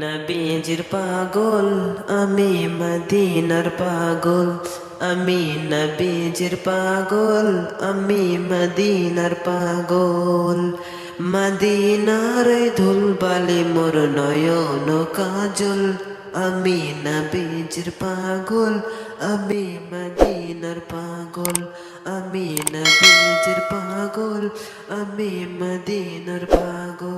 নবীজির পাগল, আমি মদিনার পাগল। আমি নবীজির পাগল, আমি মদিনার পাগল। মদিনার ধুলবালি মোর নয়ন কাজল। আমি নবীজির পাগল, আমি মদিনার পাগল। আমি নবীজির পাগল, আমি মদিনার পাগল।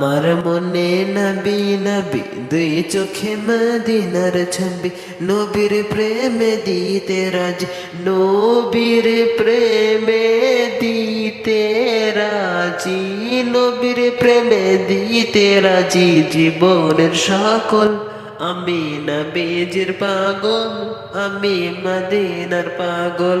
আমার মনে নবী নবী, দুই চোখে মদিনার ছবি। নবীর প্রেমে দিতে রাজ, নবীর প্রেমে দিতে রাজি। নবীর প্রেমে দিতে রাজি জীবনের সকল। আমি নবীজির পাগল, আমি মদিনার পাগল।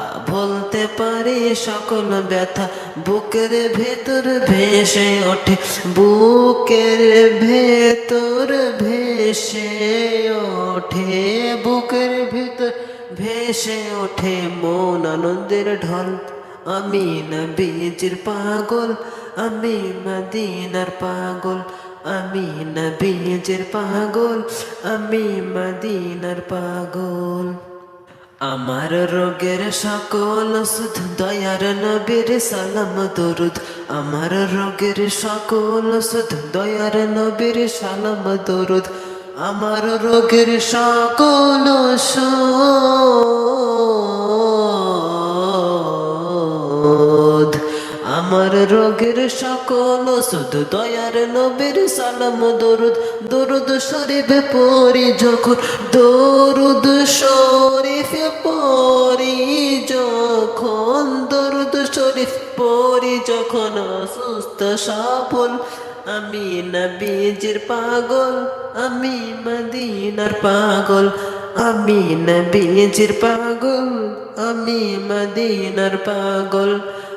বলতে পারি সকল ব্যথা। বুকের ভেতর ভেসে ওঠে, বুকের ভেতর ভেসে ওঠে, বুকের ভেতর ভেসে ওঠে মন আনন্দের ঢল। আমি নবীজির পাগল, আমি মদিনার পাগল, আমি নবীজির পাগল, আমি মদিনার পাগল। আমার রোগের সকল ওষুধ দয়ার নবীর সালাম, দরুদ। আমার রোগের সকল ওষুধ দয়ার নবীর সালাম, দরুদ। আমার রোগের সকল শোধ রোগের সকল শুধু দয়ার নবীর সালাম, দরুদ দরুদ শরীফে পড়ি যখন, দরুদ শরীফে পড়ি যখন, দরুদ শরীফ পড়ি যখন, অসুস্থ সফল, আমি নবীজির পাগল, আমি মদিনার পাগল, আমি নবীজির পাগল, আমি মদিনার পাগল।